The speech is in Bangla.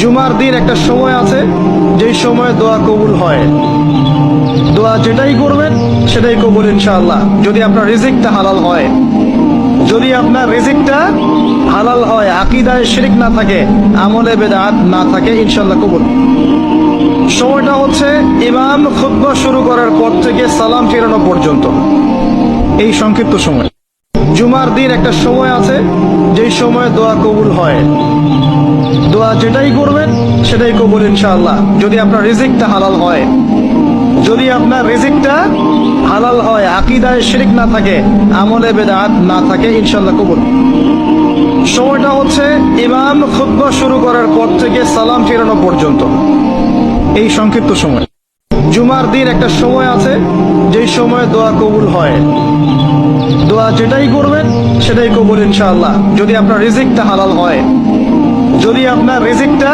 জুমার দিন একটা সময় আছে, যেই সময় দোয়া কবুল হয়। দোয়া যেটাই করবেন, সেটাই কবুল ইনশাআল্লাহ। যদি আপনার রিজিকটা হালাল হয়। যদি আপনার রিজিকটা হালাল হয়, আকিদায় শিরিক না থাকে, আমলে বেদাত না থাকে, ইনশাআল্লাহ কবুল। সময়টা হচ্ছে ইমাম খুতবা শুরু করার পর থেকে সালাম ফেরানো পর্যন্ত। এই সংক্ষিপ্ত সময়। জুমার দিন একটা সময় আছে, যেই সময় দোয়া কবুল হয়। দোয়া যেটাই করবেন, সেটাই কবুল ইনশাআল্লাহ। যদি আপনার রিজিকটা হালাল হয়। যদি আপনার রিজিকটা হালাল হয়, আকিদায় শিরিক না থাকে, আমলে বেদাত না থাকে, ইনশাআল্লাহ কবুল। সময়টা হচ্ছে ইমাম খুতবা শুরু করার পর থেকে সালাম ফেরানো পর্যন্ত। এই সংক্ষিপ্ত সময়। জুমার দিন একটা সময় আছে, যেই সময় দোয়া কবুল হয়। দোয়া যেটাই করবেন, সেটাই কবুল ইনশাআল্লাহ। যদি আপনার রিজিকটা হালাল হয় যদি আপনার রিজিকটা